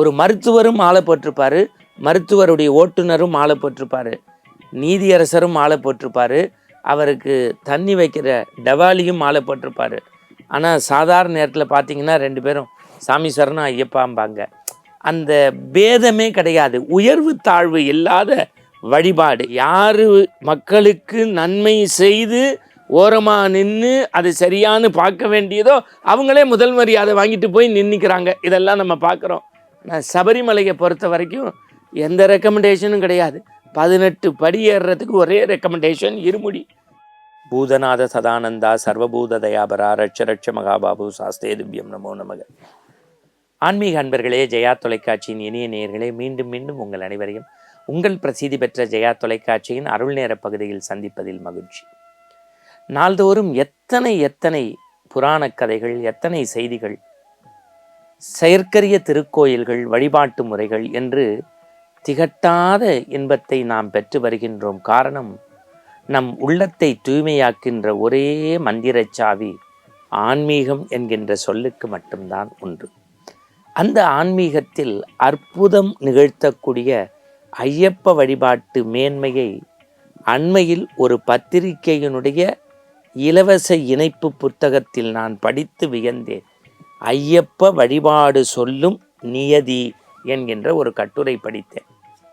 ஒரு மருத்துவரும் மாலை போட்டிருப்பாரு. மருத்துவருடைய ஓட்டுநரும் மாலை போட்டிருப்பாரு. நீதியரசரும் மாலை போட்டிருப்பாரு. அவருக்கு தண்ணி வைக்கிற டவாலியும் மாலை போட்டிருப்பாரு. ஆனால் சாதாரண நேரத்தில் பார்த்தீங்கன்னா ரெண்டு பேரும் சாமி சரணம் ஐயப்பாம்பாங்க. அந்த பேதமே கிடையாது. உயர்வு தாழ்வு இல்லாத வழிபாடு. யாரு மக்களுக்கு நன்மை செய்து ஓரமாக நின்று அது சரியான்னு பார்க்க வேண்டியதோ அவங்களே முதல் மரியாதை வாங்கிட்டு போய் நின்றுக்கிறாங்க இதெல்லாம் நம்ம பார்க்குறோம் ஆனால் சபரிமலையை பொறுத்த வரைக்கும் எந்த ரெக்கமெண்டேஷனும் கிடையாது. பதினெட்டு படி ஏறுறதுக்கு ஒரே ரெக்கமெண்டேஷன் இருமுடி. பூதநாத சதானந்தா சர்வபூத தயாபரா ரட்ச ரட்ச மகாபாபு சாஸ்தே திவ்யம் நமோ நமக. ஆன்மீக அன்பர்களே ஜெயா தொலைக்காட்சியின் இனிய நேயர்களே மீண்டும் மீண்டும் உங்கள் அனைவரையும் உங்கள் பிரசித்தி பெற்ற ஜெயா தொலைக்காட்சியின் அருள் நேர பகுதியில் சந்திப்பதில் மகிழ்ச்சி. நாள்தோறும் எத்தனை எத்தனை புராணக் கதைகள் எத்தனை செய்திகள் செயற்கரிய திருக்கோயில்கள் வழிபாட்டு முறைகள் என்று திகட்டாத இன்பத்தை நாம் பெற்று வருகின்றோம். காரணம் நம் உள்ளத்தை தூய்மையாக்கின்ற ஒரே மந்திரச்சாவி ஆன்மீகம் என்கின்ற சொல்லுக்கு மட்டும்தான் உண்டு. அந்த ஆன்மீகத்தில் அற்புதம் நிகழ்த்தக்கூடிய ஐயப்ப வழிபாட்டு மேன்மையை அண்மையில் ஒரு பத்திரிகையினுடைய இலவச இணைப்பு புத்தகத்தில் நான் படித்து வியந்தேன். ஐயப்ப வழிபாடு சொல்லும் நியதி என்கின்ற ஒரு கட்டுரை படித்தேன்.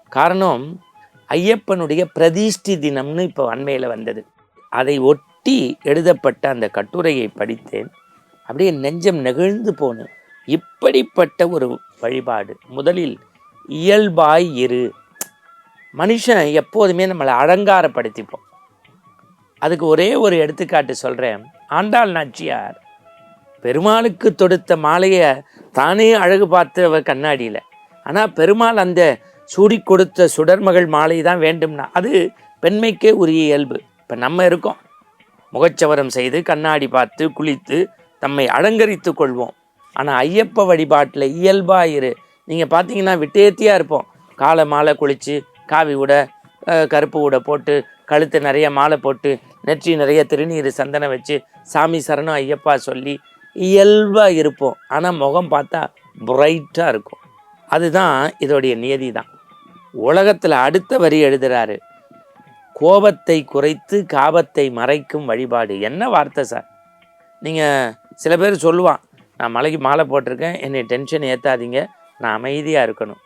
காரணம் ஐயப்பனுடைய பிரதிஷ்டி தினம்னு இப்போ அண்மையில் வந்தது. அதை ஒட்டி எழுதப்பட்ட அந்த கட்டுரையை படித்தேன். அப்படியே நெஞ்சம் நெகிழ்ந்து போனேன் இப்படிப்பட்ட ஒரு வழிபாடு. முதலில் இயல்பாய் இரு. மனுஷன் எப்போதுமே நம்மளை அலங்காரப்படுத்திப்போம். அதுக்கு ஒரே ஒரு எடுத்துக்காட்டு சொல்கிறேன் ஆண்டாள் நாச்சியார் பெருமாளுக்கு தொடுத்த மாலையை தானே அழகு பார்த்தவ கண்ணாடியில். ஆனால் பெருமாள் அந்த சூடி கொடுத்த சுடர்மகள் மாலை தான் வேண்டும்னா அது பெண்மைக்கே உரிய இயல்பு. இப்போ நம்ம இருக்கோம். முகச்சவரம் செய்து கண்ணாடி பார்த்து குளித்து தம்மை அலங்கரித்து கொள்வோம். ஆனால் ஐயப்ப வழிபாட்டில் இயல்பாயிரு நீங்கள் பார்த்தீங்கன்னா விட்டேத்தியாக இருப்போம். காலை மாலை குளித்து காவி உட கருப்பு உடை போட்டு கழுத்து நிறைய மாலை போட்டு நெற்றி நிறைய திருநீர் சந்தனம் வச்சு சாமி சரணம் ஐயப்பா சொல்லி இயல்பாக இருப்போம். ஆனால் முகம் பார்த்தா பிரைட்டாக இருக்கும். அதுதான் இதோடைய நியதி தான் உலகத்தில் அடுத்த வரி எழுதுகிறாரு கோபத்தை குறைத்து காபத்தை மறைக்கும் வழிபாடு. என்ன வார்த்தை சார்? நீங்கள் சில பேர் சொல்லுவான் நான் மலைக்கு மாலை போட்டிருக்கேன் என்னை டென்ஷன் ஏற்றாதீங்க நான் அமைதியாக இருக்கணும்.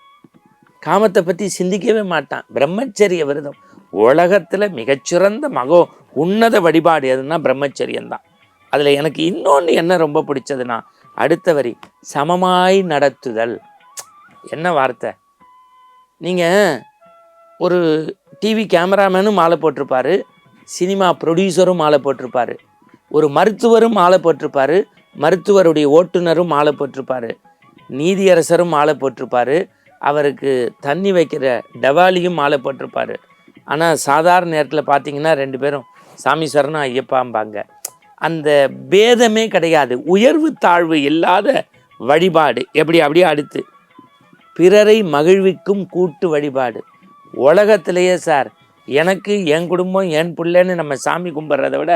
காமத்தை பற்றி சிந்திக்கவே மாட்டான். பிரம்மச்சரிய விரதம். உலகத்தில் மிகச்சிறந்த மகோ உன்னத வழிபாடு எதுன்னா பிரம்மச்சரியம்தான். அதில் எனக்கு இன்னொன்று என்ன ரொம்ப பிடிச்சதுன்னா அடுத்த வரி சமமாய் நடத்துதல். என்ன வார்த்தை? நீங்கள் ஒரு டிவி கேமராமேனும் மாலை போட்டிருப்பாரு சினிமா ப்ரொடியூசரும் மாலை போட்டிருப்பாரு ஒரு மருத்துவரும் மாலை போட்டிருப்பாரு மருத்துவருடைய ஓட்டுநரும் மாலை போட்டிருப்பாரு நீதியரசரும் மாலை போட்டிருப்பாரு அவருக்கு தண்ணி வைக்கிற டவாலியும் மாலை போட்டிருப்பாரு. ஆனால் சாதாரண நேரத்தில் பார்த்தீங்கன்னா ரெண்டு பேரும் சாமி சரணம் ஐயப்பாம்பாங்க அந்த பேதமே கிடையாது. உயர்வு தாழ்வு இல்லாத வழிபாடு. எப்படி? அப்படியே அடுத்து. பிறரை மகிழ்விக்கும் கூட்டு வழிபாடு. உலகத்திலேயே சார் எனக்கு என் குடும்பம் என் பிள்ளைன்னு நம்ம சாமி கும்பிட்றத விட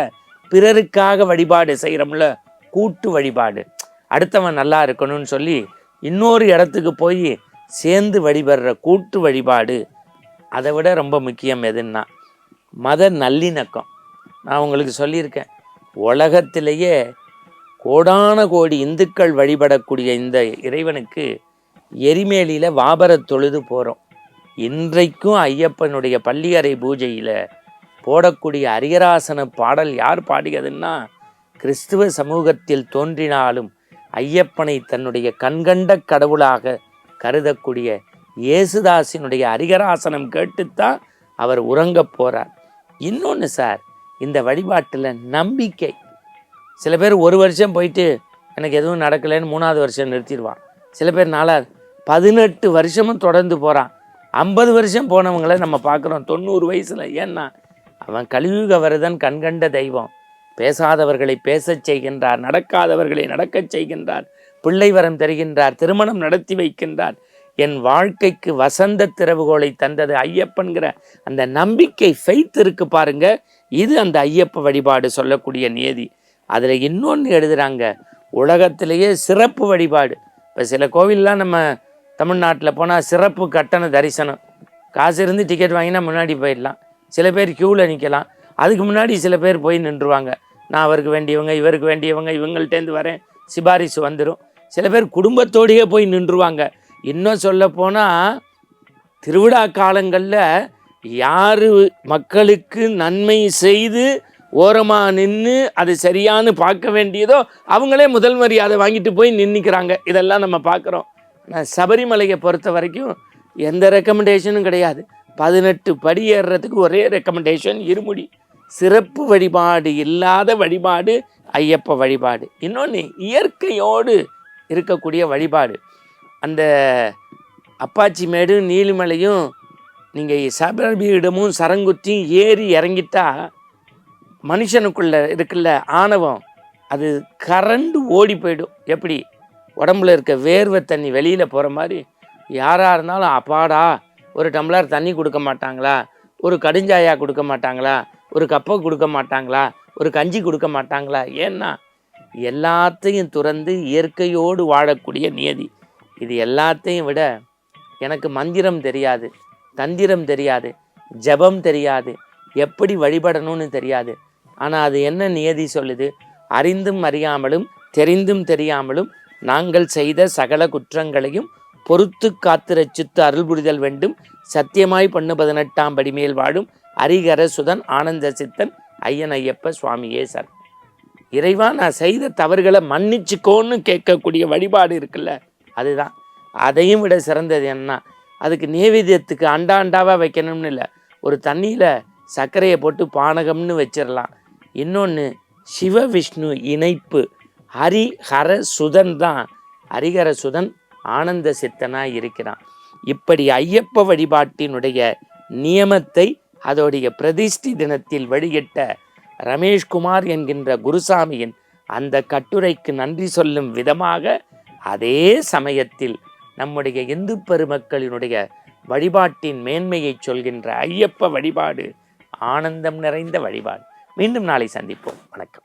பிறருக்காக வழிபாடு செய்கிறோம்ல கூட்டு வழிபாடு. அடுத்தவன் நல்லா இருக்கணும்னு சொல்லி இன்னொரு இடத்துக்கு போய் சேர்ந்து வழிபடுற கூட்டு வழிபாடு அதை விட ரொம்ப முக்கியம் எதுன்னா மத நல்லிணக்கம். நான் உங்களுக்கு சொல்லியிருக்கேன். உலகத்திலேயே கோடான கோடி இந்துக்கள் வழிபடக்கூடிய இந்த இறைவனுக்கு எரிமேலியில் வாபர தொழுது போகிறோம் இன்றைக்கும் ஐயப்பனுடைய பள்ளியறை பூஜையில் போடக்கூடிய அரியராசன பாடல் யார் பாடியதுன்னா கிறிஸ்துவ சமூகத்தில் தோன்றினாலும் ஐயப்பனை தன்னுடைய கண்கண்ட கடவுளாக கருதக்கூடிய இயேசுதாசினுடைய அரிகராசனம் கேட்டுத்தான் அவர் உறங்க போகிறார் இன்னொன்று சார் இந்த வழிபாட்டில் நம்பிக்கை. சில பேர் ஒரு வருஷம் போயிட்டு எனக்கு எதுவும் நடக்கலைன்னு மூணாவது வருஷம் நிறுத்திடுவான். சில பேர் நாலாவது பதினெட்டு வருஷமும் தொடர்ந்து போகிறான் ஐம்பது வருஷம் போனவங்களை நம்ம பார்க்குறோம். தொண்ணூறு வயசில் ஏன்னா அவன் கலியுக வரதன் கண்கண்ட தெய்வம். பேசாதவர்களை பேசச் செய்கின்றார் நடக்காதவர்களை நடக்கச் செய்கின்றார் பிள்ளை வரம் தருகின்றார் திருமணம் நடத்தி வைக்கின்றார் என் வாழ்க்கைக்கு வசந்த திறவுகோலை தந்தது ஐயப்பன்கிற அந்த நம்பிக்கை ஃபெய்த் இருக்கு பாருங்க. இது அந்த ஐயப்ப வழிபாடு சொல்லக்கூடிய நியதி. அதில் இன்னொன்று எழுதுகிறாங்க உலகத்திலேயே சிறப்பு வழிபாடு. இப்போ சில கோவில்லாம் நம்ம தமிழ்நாட்டில் போனால் சிறப்பு கட்டண தரிசனம். காசு இருந்து டிக்கெட் வாங்கினா முன்னாடி போயிடலாம். சில பேர் க்யூவில் நிற்கலாம் அதுக்கு முன்னாடி சில பேர் போய் நின்றுவாங்க. நான் அவருக்கு வேண்டியவங்க இவருக்கு வேண்டியவங்க இவங்கள்ட்டேருந்து வரேன். சிபாரிசு வந்துடும் சில பேர் குடும்பத்தோடையே போய் நின்றுவாங்க. இன்னும் சொல்ல போனால் திருவிழா காலங்களில் யார் மக்களுக்கு நன்மை செய்து ஓரமாக நின்று அது சரியானு பார்க்க வேண்டியதோ அவங்களே முதல் மரியாதை வாங்கிட்டு போய் நின்றுக்கிறாங்க இதெல்லாம் நம்ம பார்க்குறோம். ஆனால் சபரிமலையை பொறுத்த வரைக்கும் எந்த ரெக்கமெண்டேஷனும் கிடையாது. பதினெட்டு படி ஏறுறதுக்கு ஒரே ரெக்கமெண்டேஷன் இருமுடி. சிறப்பு வழிபாடு இல்லாத வழிபாடு ஐயப்ப வழிபாடு. இன்னொன்று இயற்கையோடு இருக்கக்கூடிய வழிபாடு. அந்த அப்பாச்சி மேடு நீலிமலையும் நீங்கள் சபரியிடமும் சரங்குத்தியும் ஏறி இறங்கிட்டா மனுஷனுக்குள்ள இருக்குல்ல ஆணவம். அது கரண்டு ஓடி போயிடும். எப்படி? உடம்புல இருக்க வேர்வை தண்ணி வெளியில் போகிற மாதிரி. யாராக இருந்தாலும் அப்பாடா ஒரு டம்ளர் தண்ணி கொடுக்க மாட்டாங்களா? ஒரு கடுஞ்சாயா கொடுக்க மாட்டாங்களா? ஒரு கப்பை கொடுக்க மாட்டாங்களா? ஒரு கஞ்சி கொடுக்க மாட்டாங்களா? ஏன்னா எல்லாத்தையும் துறந்து இயற்கையோடு வாழக்கூடிய நியதி. இது எல்லாத்தையும் விட எனக்கு மந்திரம் தெரியாது தந்திரம் தெரியாது ஜெபம் தெரியாது எப்படி வழிபடணும்னு தெரியாது. ஆனால் அது என்ன நியதி சொல்லுது? அறிந்தும் அறியாமலும் தெரிந்தும் தெரியாமலும் நாங்கள் செய்த சகல குற்றங்களையும் பொறுத்து காத்து ரச்சித்து அருள் புரிதல் வேண்டும். சத்தியமாய் பண்ணு பதினெட்டாம் படிமேல் வாழும் அரிகர சுதன் ஆனந்த சித்தன் ஐயன் ஐயப்ப சுவாமியே சார் இறைவா நான் செய்த தவறுகளை மன்னிச்சுக்கோன்னு கேட்கக்கூடிய வழிபாடு இருக்குல்ல? அதுதான். அதையும் விட சிறந்தது என்ன அதுக்கு நேவேத்தியத்துக்கு அண்டா அண்டாவாக வைக்கணும்னு இல்லை. ஒரு தண்ணியில் சர்க்கரையை போட்டு பானகம்னு வச்சிடலாம் இன்னொன்று சிவ விஷ்ணு இணைப்பு. ஹரிஹர சுதன் தான். ஹரிஹர சுதன் ஆனந்த சித்தனாக இருக்கிறான். இப்படி ஐயப்ப வழிபாட்டினுடைய நியமத்தை அதோடைய பிரதிஷ்டி தினத்தில் வெளியிட்ட ரமேஷ்குமார் என்கின்ற குருசாமியின் அந்த கட்டுரைக்கு நன்றி சொல்லும் விதமாக அதே சமயத்தில் நம்முடைய இந்து பெருமக்களினுடைய வழிபாட்டின் மேன்மையை சொல்கின்ற ஐயப்ப வழிபாடு ஆனந்தம் நிறைந்த வழிபாடு. மீண்டும் நாளை சந்திப்போம். வணக்கம்.